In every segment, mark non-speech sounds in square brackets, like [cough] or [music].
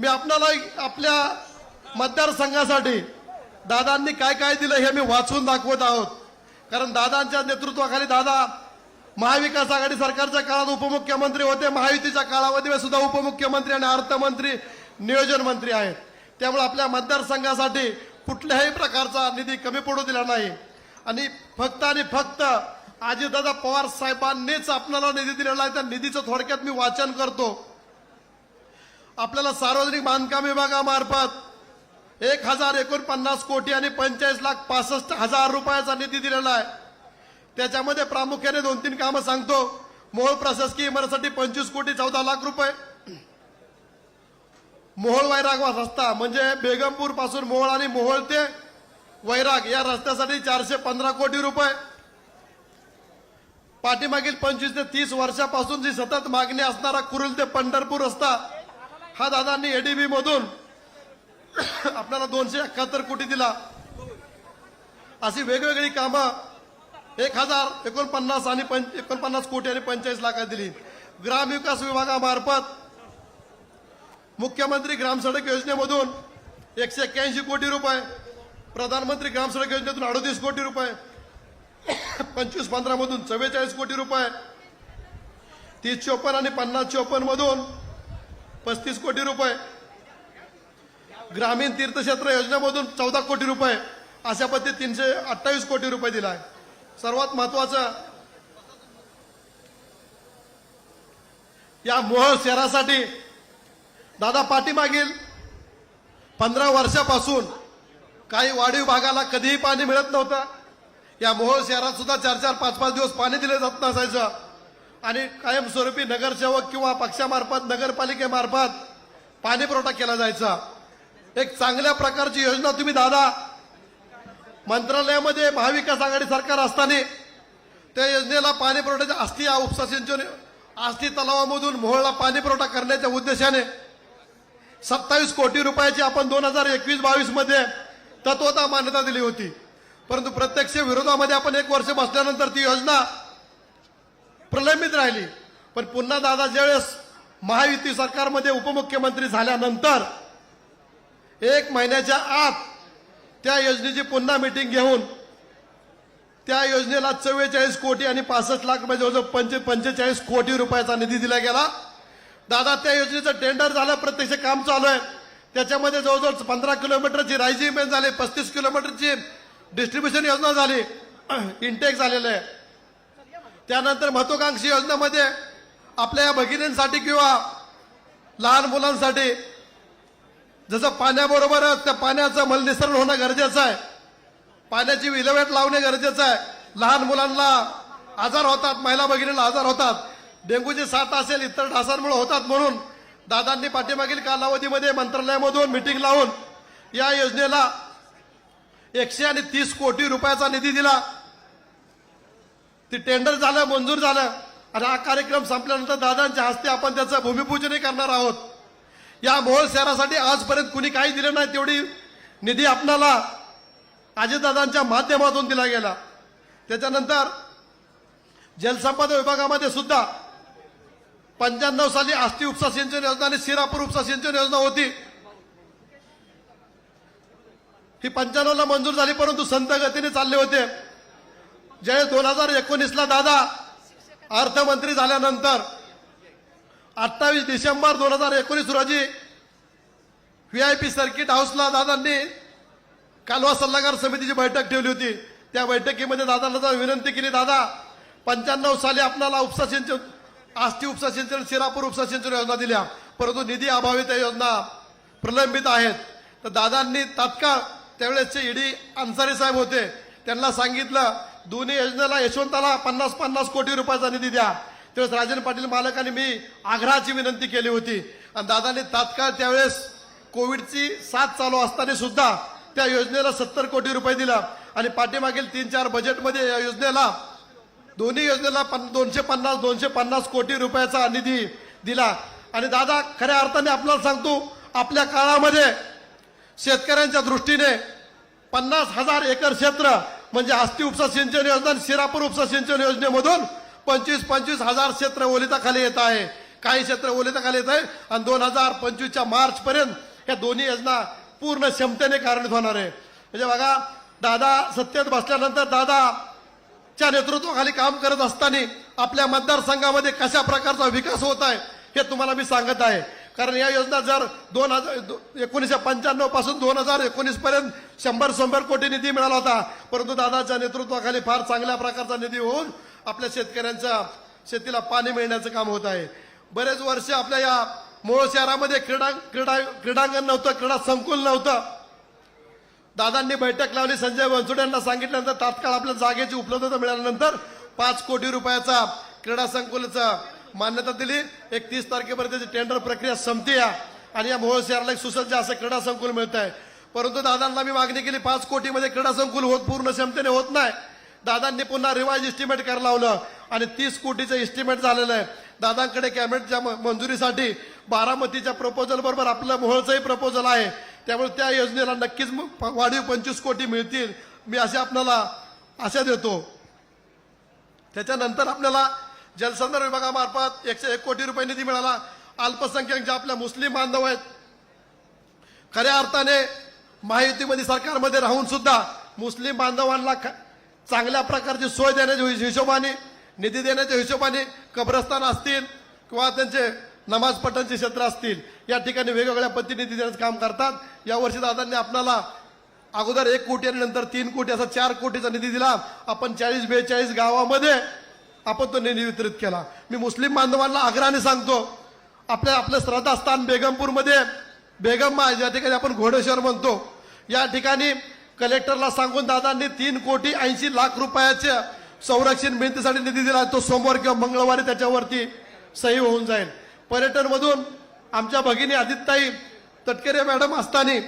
मी आपणाला आपल्या मतदारसंघासाठी दादांनी काय काय दिलं हे मी वाचून दाखवत आहोत. कारण दादांच्या नेतृत्वाखाली दादा महाविकास आघाडी सरकारच्या काळात उपमुख्यमंत्री होते महायुतीच्या काळामध्ये सुद्धा उपमुख्यमंत्री आणि अर्थमंत्री नियोजन मंत्री आहेत. त्यामुळे आपल्या मतदारसंघासाठी कुठल्याही प्रकारचा निधी कमी पडू दिला नाही. आणि फक्त आणि फक्त अजितदादा पवार साहेबांनीच आपल्याला निधी दिलेला आहे. त्या निधीचं थोडक्यात मी वाचन करतो. आपल्याला सार्वजनिक बांधकाम विभागामार्फत एक हजार एकोणपन्नास कोटी आणि पंचेचाळीस लाख पासष्ट हजार रुपयाचा निधी दिलेला आहे. त्याच्यामध्ये प्रामुख्याने दोन तीन कामं सांगतो. मोहोळ प्रशासकीय इमारतीसाठी पंचवीस कोटी चौदा लाख रुपये. मोहोळ वैराग रस्ता म्हणजे बेगमपूरपासून मोहोळ आणि मोहोळ ते वैराग या रस्त्यासाठी चारशे पंधरा कोटी रुपये. पाठीमागील पंचवीस ते तीस वर्षापासून जी सतत मागणी असणारा कुरुल ते पंढरपूर रस्ता हा दादांनी एडीबी मधून आपल्याला दोनशे एकाहत्तर कोटी दिला. अशी वेगवेगळी कामं एक हजार एकोणपन्नास आणि पंच एकोणपन्नास कोटी आणि पंचेचाळीस लाखात दिली. ग्रामविकास विभागामार्फत मुख्यमंत्री ग्रामसडक योजनेमधून एकशे एक्क्याऐंशी कोटी रुपये प्रधानमंत्री ग्रामसडक योजनेतून अडोतीस कोटी रुपये पंचवीस पंधरामधून चव्वेचाळीस कोटी रुपये तीस चोपन्न आणि पन्नास चोपन्न मधून पस्तीस कोटी रुपये. ग्रामीण तीर्थक्षेत्र योजनेमधून चौदा कोटी रुपये. अशा पद्धतीत तीनशे अठ्ठावीस कोटी रुपये दिलाय सर्वात महत्वाचं या मोहोळ शहरासाठी दादा पाठीमागील पंधरा वर्षापासून काही वाढीव भागाला कधीही पाणी मिळत नव्हतं. या मोहोळ शहरात सुद्धा चार चार पाच पाच दिवस पाणी दिले जात नसायचं. आणि कायमस्वरूपी नगरसेवक किंवा पक्षामार्फत नगरपालिकेमार्फत पाणी पुरवठा केला जायचा. एक चांगल्या प्रकारची योजना तुम्ही दादा. मंत्रालयामध्ये महाविकास आघाडी सरकार असताना त्या योजनेला पाणी पुरवठ्याच्या आस्थी उपसा सिंचन आस्थी तलावामधून मोहळला पाणी पुरवठा करण्याच्या उद्देशाने सत्तावीस कोटी रुपयाची आपण दोन हजार एकवीस बावीसमध्ये तत्वता मान्यता दिली होती. परंतु प्रत्यक्ष विरोधामध्ये आपण एक वर्ष बसल्यानंतर ती योजना प्रलंबित राहिली. पण पुन्हा दादा ज्यावेळेस महायुती सरकारमध्ये उपमुख्यमंत्री झाल्यानंतर एक महिन्याच्या आत त्या योजनेची पुन्हा मिटिंग घेऊन त्या योजनेला चव्वेचाळीस कोटी आणि पासष्ट लाख रुपये जवळजवळ पंचे पंचेचाळीस कोटी रुपयाचा निधी दिला गेला. दादा त्या योजनेचं टेंडर झालं प्रत्यक्ष काम चालू आहे. त्याच्यामध्ये जवळजवळ पंधरा किलोमीटरची रायझिंग बेन झाली पस्तीस किलोमीटरची डिस्ट्रीब्युशन योजना झाली. [clears throat] इंटेक झालेलं आहे. त्यानंतर महत्वाकांक्षी योजनेमध्ये आपल्या या भगिनींसाठी किंवा लहान मुलांसाठी जसं पाण्याबरोबरच त्या पाण्याचं मलनिसरण होणं गरजेचं आहे. पाण्याची विल्हेवाट लावणे गरजेचं आहे. लहान मुलांना आजार होतात महिला भगिनीला आजार होतात. डेंग्यूची साथ असेल इतर ढासांमुळे होतात म्हणून दादांनी पाठीमागील कालावधीमध्ये मंत्रालयामधून मिटिंग लावून या योजनेला एकशे आणि तीस कोटी रुपयाचा निधी दिला. ती टेंडर झालं मंजूर झालं. आणि हा कार्यक्रम संपल्यानंतर दादांच्या हस्ते आपण त्याचं भूमिपूजनही करणार आहोत. या मोहोळ शहरासाठी आजपर्यंत कुणी काही दिलं नाही तेवढी निधी आपणाला अजितदादांच्या माध्यमातून दिला गेला. त्याच्यानंतर जलसंपदा विभागामध्ये सुद्धा पंच्याण्णव साली आस्ती उपसा सिंचन योजना आणि सिरापूर उपसा सिंचन योजना होती. ही पंच्याण्णवला मंजूर झाली परंतु संत गतीने चालले होते. ज्यावेळेस दोन हजार एकोणीसला दादा अर्थमंत्री झाल्यानंतर अठ्ठावीस डिसेंबर दोन हजार एकोणीस रोजी व्ही आय पी सर्किट हाऊसला दादांनी कालवा सल्लागार समितीची बैठक ठेवली होती. त्या बैठकीमध्ये दादांना विनंती केली दादा पंच्याण्णव साली आपल्याला उपसा सिंचन आष्टी उपसा सिंचन शिरापूर उपसा सिंचन योजना दिल्या परंतु निधी अभावी त्या योजना प्रलंबित आहेत. तर दादांनी तात्काळ त्यावेळेसचे ईडी अन्सारी साहेब होते. त्यांना सांगितलं दोन्ही योजनेला यशवंताला पन्नास पन्नास कोटी रुपयाचा निधी द्या. त्यावेळेस राजन पाटील मालकाने मी आग्रहाची विनंती केली होती. आणि दादांनी तात्काळ त्यावेळेस कोविडची साथ चालू असताना सुद्धा त्या योजनेला सत्तर कोटी रुपये दिला. आणि पाठीमागील तीन चार बजेटमध्ये या योजनेला दोन्ही योजनेला पन- दोनशे पन्नास दोनशे पन्नास कोटी रुपयाचा निधी दिला. आणि दादा खऱ्या अर्थाने आपल्याला सांगतो आपल्या काळामध्ये शेतकऱ्यांच्या दृष्टीने पन्नास हजार एकर क्षेत्र म्हणजे आस्ती उपसा सिंचन योजना आणि शिरापूर उपसा सिंचन योजनेमधून पंचवीस पंचवीस हजार क्षेत्र ओलिताखाली येत आहे. काही क्षेत्र ओलिताखाली येत आहे आणि दोन हजार पंचवीसच्या मार्च पर्यंत ह्या दोन्ही योजना पूर्ण क्षमतेने कार्यान्वित होणार आहे. म्हणजे बघा दादा सत्तेत बसल्यानंतर दादाच्या नेतृत्वाखाली काम करत असताना आपल्या मतदारसंघामध्ये कशा प्रकारचा विकास होत आहे हे तुम्हाला मी सांगत आहे. कारण या योजना जर दोन हजार एकोणीसशे पंच्याण्णवपासून दोन हजार एकोणीस पर्यंत शंभर शंभर कोटी निधी मिळाला होता. परंतु दादाच्या नेतृत्वाखाली फार चांगल्या प्रकारचा निधी होऊन आपल्या शेतकऱ्यांच्या शेतीला पाणी मिळण्याचं काम होत आहे. बरेच वर्ष आपल्या या मूळ शहरामध्ये क्रीडा क्रीडा क्रीडांगण नव्हतं क्रीडा संकुल नव्हतं. दादांनी बैठक लावली संजय बनसोडे यांना सांगितल्यानंतर तात्काळ आपल्या जागेची उपलब्धता मिळाल्यानंतर पाच कोटी रुपयाचा क्रीडा संकुलचा मान्यता दिली. एकतीस तारखेपर्यंत त्याची टेंडर प्रक्रिया संपते आणि या मोहोळ शहराला एक सुसज्ज असं क्रीडा संकुल मिळत आहे परंतु दादांना मी मागणी केली पाच कोटीमध्ये क्रीडा संकुल होत पूर्ण क्षमतेने होत नाही. दादांनी पुन्हा रिवाईज इस्टिमेट करायला लावलं आणि तीस कोटीचं इस्टिमेट झालेलं आहे. दादांकडे कॅबिनेटच्या मंजुरीसाठी बारामतीच्या प्रपोजल बरोबर आपलं मोहोळचंही प्रपोजल आहे. त्यामुळे त्या योजनेला नक्कीच वाढीव पंचवीस कोटी मिळतील. मी असे आपल्याला आशा देतो. त्याच्यानंतर आपल्याला जलसंधारण विभागामार्फत एकशे एक कोटी रुपये निधी मिळाला. अल्पसंख्याक जे आपल्या मुस्लिम बांधव आहेत खऱ्या अर्थाने महायुतीमध्ये सरकारमध्ये राहून सुद्धा मुस्लिम बांधवांना चांगल्या प्रकारची सोय देण्याच्या हिशोबाने निधी देण्याच्या हिशोबाने कब्रस्तान असतील किंवा त्यांचे नमाज पठणचे क्षेत्र असतील या ठिकाणी वेगवेगळ्या पद्धतीने निधी देण्याचं काम करतात. यावर्षी दादांनी आपल्याला अगोदर एक कोटी आणि नंतर तीन कोटी असा चार कोटीचा निधी दिला. आपण चाळीस बेचाळीस गावामध्ये आपण तो निधी वितरित केला. मी मुस्लिम बांधवांना आग्रहाने सांगतो आपल्या आपलं श्रद्धास्थान बेगमपूरमध्ये बेगम मा ठिकाणी आपण घोडेश्वर म्हणतो. या ठिकाणी कलेक्टरला सांगून दादांनी तीन कोटी ऐंशी लाख रुपयाच्या संरक्षण भिंतीसाठी निधी दिला. तो सोमवार किंवा मंगळवारी त्याच्यावरती सही होऊन जाईल. पर्यटनमधून आमच्या भगिनी आदित्याई तटकरे मॅडम असताना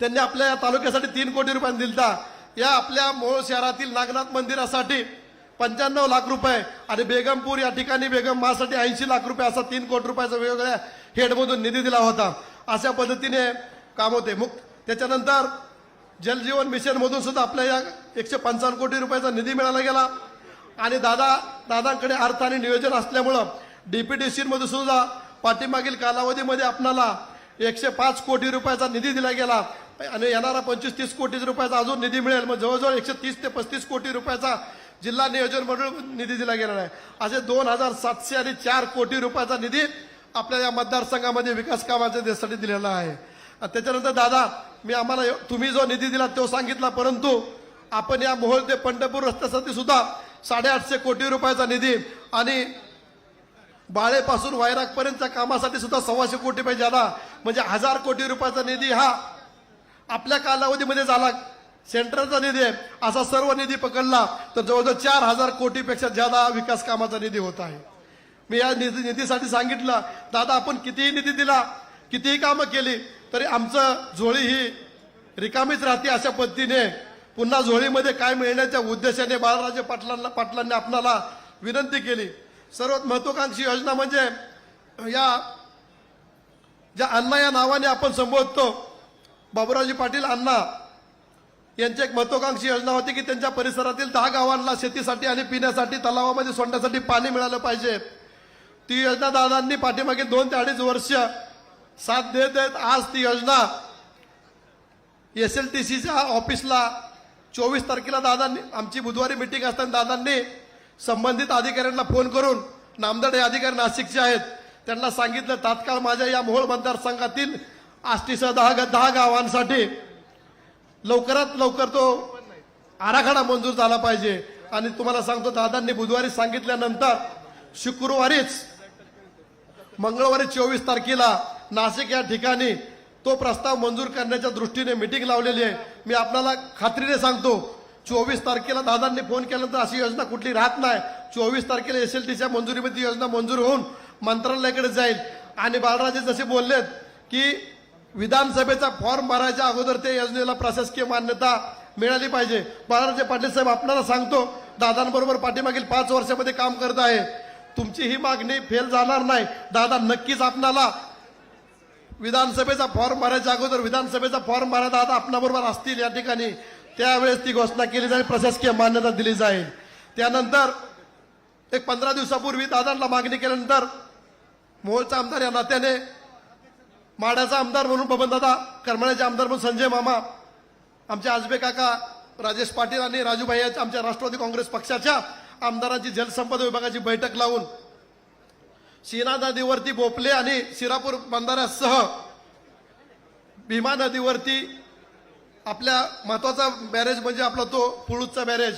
त्यांनी आपल्या या तालुक्यासाठी तीन कोटी रुपयांनी दिलता. या आपल्या मूळ शहरातील नागनाथ मंदिरासाठी पंच्याण्णव लाख रुपये. आणि बेगमपूर या ठिकाणी बेगम मासाठी ऐंशी लाख रुपये असा तीन कोटी रुपयाचा वेगवेगळ्या हेडमधून निधी दिला होता. अशा पद्धतीने काम होते. मुक्त त्याच्यानंतर जलजीवन मिशनमधून सुद्धा आपल्या या एकशे पंचावन्न कोटी रुपयाचा निधी मिळाला गेला. आणि दादा दादांकडे अर्थ आणि नियोजन असल्यामुळं डी पी डी सीमधून सुद्धा पाठीमागील कालावधीमध्ये आपणाला एकशे पाच कोटी रुपयाचा निधी दिला गेला. आणि येणारा पंचवीस तीस कोटी रुपयाचा अजून निधी मिळेल. मग जवळजवळ एकशे तीस ते पस्तीस कोटी रुपयाचा जिल्हा नियोजन म्हणून निधी दिला गेलेला आहे. असे दोन हजार सातशे आणि चार कोटी रुपयाचा निधी आपल्या या मतदारसंघामध्ये विकास कामाच्या देशासाठी दिलेला आहे. त्याच्यानंतर दादा मी आम्हाला तुम्ही जो निधी दिला तो सांगितला परंतु आपण या मोहोळ ते पंढरपूर रस्त्यासाठी सुद्धा साडेआठशे कोटी रुपयाचा निधी आणि बाळेपासून वायरागपर्यंतच्या कामासाठी सुद्धा सव्वाशे कोटी रुपये झाला म्हणजे हजार कोटी रुपयाचा निधी हा आपल्या कालावधीमध्ये झाला. सेंट्रलचा निधी आहे. असा सर्व निधी पकडला तर जवळजवळ चार हजार कोटीपेक्षा ज्यादा विकास कामाचा निधी होत आहे. मी या निधी निधीसाठी सांगितलं दादा आपण कितीही निधी दिला कितीही कामं केली तरी आमचं झोळी ही रिकामीच राहते अशा पद्धतीने. पुन्हा झोळीमध्ये काय मिळण्याच्या उद्देशाने बाळराजे पाटलांना पाटलांनी आपणाला विनंती केली. सर्वात महत्वाकांक्षी योजना म्हणजे या ज्या अण्णा या नावाने आपण संबोधतो बाबुराजी पाटील अण्णा यांची एक महत्वाकांक्षी योजना होती की त्यांच्या परिसरातील दहा गावांना शेतीसाठी आणि पिण्यासाठी तलावामध्ये सोडण्यासाठी पाणी मिळालं पाहिजे. ती योजना दादांनी पाठीमागे दोन ते अडीच वर्ष साथ देत देत आज ती योजना एस एल टी सीच्या ऑफिसला चोवीस तारखेला दादांनी आमची बुधवारी मिटिंग असताना दादांनी संबंधित अधिकाऱ्यांना फोन करून नामदाड हे अधिकारी नाशिकचे आहेत त्यांना सांगितलं तात्काळ माझ्या या मोहोळ मतदारसंघातील आष्टीसह दहा ग- दहा गावांसाठी लवकरात लवकर तो आराखडा मंजूर झाला पाहिजे. आणि तुम्हाला सांगतो दादांनी बुधवारी सांगितल्यानंतर शुक्रवारीच मंगळवारी चोवीस तारखेला नाशिक या ठिकाणी तो प्रस्ताव मंजूर करण्याच्या दृष्टीने मिटिंग लावलेली आहे. मी आपल्याला खात्रीने सांगतो चोवीस तारखेला दादांनी फोन केल्यानंतर अशी योजना कुठली राहत नाही. चोवीस तारखेला एस एल टीच्या मंजुरीमध्ये योजना मंजूर होऊन मंत्रालयाकडे जाईल. आणि बाळराजे जसे बोललेत की विधानसभेचा फॉर्म भरायच्या अगोदर त्या योजनेला प्रशासकीय मान्यता मिळाली पाहिजे. बाळराजे पाटील साहेब आपल्याला सांगतो दादांबरोबर पाठीमागील पाच वर्षामध्ये काम करत आहे. तुमची ही मागणी फेल जाणार नाही. दादा नक्कीच आपणाला विधानसभेचा फॉर्म भरायच्या अगोदर विधानसभेचा फॉर्म भरा दादा आपणाबरोबर असतील या ठिकाणी. त्यावेळेस ती घोषणा केली जाईल प्रशासकीय मान्यता दिली जाईल. त्यानंतर एक पंधरा दिवसापूर्वी दादांना मागणी केल्यानंतर मोहोळचा आमदार या नात्याने माडाचा आमदार म्हणून बबनदादा करमाळ्याचे आमदार म्हणून संजय मामा आमचे आजबे काका राजेश पाटील आणि राजूभाई आमच्या राष्ट्रवादी काँग्रेस पक्षाच्या आमदारांची जलसंपदा विभागाची बैठक लावून. सीना नदीवरती भोपले आणि शिरापूर बंधाऱ्यासह भीमा नदीवरती आपल्या महत्त्वाचा बॅरेज म्हणजे आपला तो पुळूजचा बॅरेज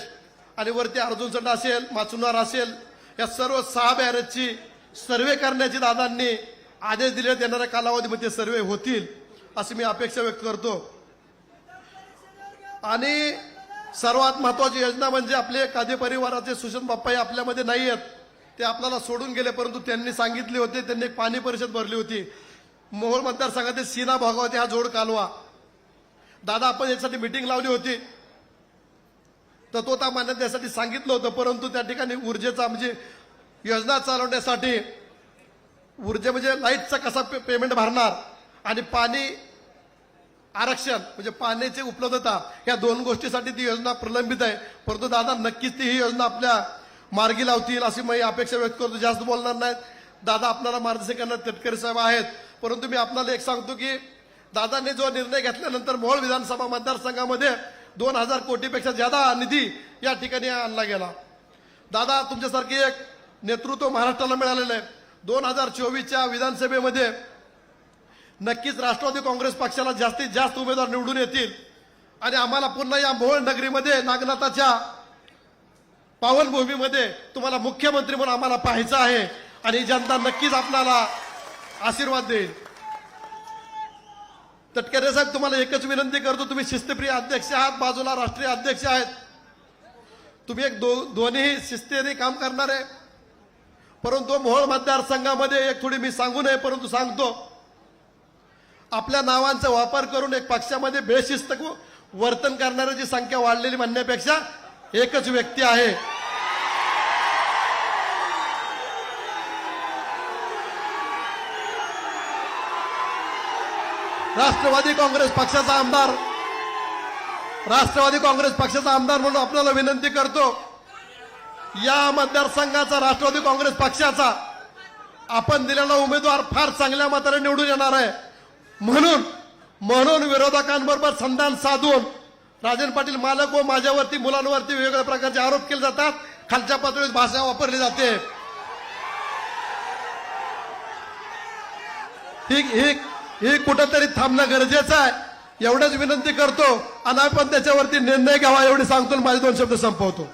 आणि वरती अर्जुनचंड असेल माचुनार असेल या सर्व सहा बॅरेजची सर्वे करण्याची दादांनी आदेश दिलेत येणाऱ्या कालावधीमध्ये सर्वे होतील अशी मी अपेक्षा व्यक्त करतो. आणि सर्वात महत्वाची योजना म्हणजे आपले कादे परिवाराचे सुशांत बाप्पाई आपल्यामध्ये नाही आहेत ते आपल्याला सोडून गेले परंतु त्यांनी सांगितले होते त्यांनी एक पाणी परिषद भरली होती. मोहोळ मतदारसंघातील सीना भागावती हा जोड कालवा. दादा आपण यासाठी मिटिंग लावली होती. तर तो त्या मान्यतेसाठी त्यासाठी सांगितलं होतं परंतु त्या ठिकाणी ऊर्जेचा म्हणजे योजना चालवण्यासाठी ऊर्जे म्हणजे लाईटचा कसा पे- पेमेंट भरणार आणि पाणी आरक्षण म्हणजे पाण्याची उपलब्धता या दोन गोष्टीसाठी ती योजना प्रलंबित आहे. परंतु दादा नक्कीच ती ही योजना आपल्या मार्गी लावतील अशी मी अपेक्षा व्यक्त करतो. जास्त बोलणार नाहीत. दादा आपल्याला मार्गदर्शन करणार तटकरे साहेब आहेत. परंतु मी आपल्याला एक सांगतो की दादांनी जो निर्णय घेतल्यानंतर मोहोळ विधानसभा मतदारसंघामध्ये दोन हजार कोटीपेक्षा जादा निधी या ठिकाणी आणला गेला. दादा तुमच्यासारखी एक नेतृत्व महाराष्ट्राला मिळालेलं आहे. दोन हजार चोवीसच्या विधानसभेमध्ये नक्कीच राष्ट्रवादी काँग्रेस पक्षाला जास्तीत जास्त उमेदवार निवडून येतील. आणि आम्हाला पुन्हा या मोहोळ नगरीमध्ये नागनाथाच्या पावनभूमीमध्ये तुम्हाला मुख्यमंत्री म्हणून आम्हाला पाहायचं आहे. आणि जनता नक्कीच आपल्याला आशीर्वाद देईल. तटकरे साहेब तुम्हाला एकच विनंती करतो. तुम्ही शिस्तप्रिय अध्यक्ष आहात बाजूला राष्ट्रीय अध्यक्ष आहेत. तुम्ही एक दो दोन्ही शिस्तीने काम करणार. आहे परंतु मोहोळ मतदारसंघामध्ये एक थोडी मी सांगू नये परंतु सांगतो. आपल्या नावांचा वापर करून एक पक्षामध्ये बेशिस्त वर्तन करणाऱ्याची संख्या वाढलेली म्हणण्यापेक्षा एकच व्यक्ती आहे. राष्ट्रवादी काँग्रेस पक्षाचा आमदार. राष्ट्रवादी काँग्रेस पक्षाचा आमदार म्हणून आपल्याला विनंती करतो. या मतदारसंघाचा राष्ट्रवादी काँग्रेस पक्षाचा आपण दिलेला उमेदवार फार चांगल्या मताने निवडून येणार आहे. म्हणून म्हणून विरोधकांबरोबर संधान साधून राजन पाटील मालक व माझ्यावरती मुलांवरती वेगवेगळ्या प्रकारचे आरोप केले जातात. खालच्या पातळीत भाषा वापरली जाते. ही ही ही कुठंतरी थांबणं गरजेचं आहे. एवढंच विनंती करतो. आणि आपण त्याच्यावरती निर्णय घ्यावा एवढी सांगतो माझे दोन शब्द संपवतो.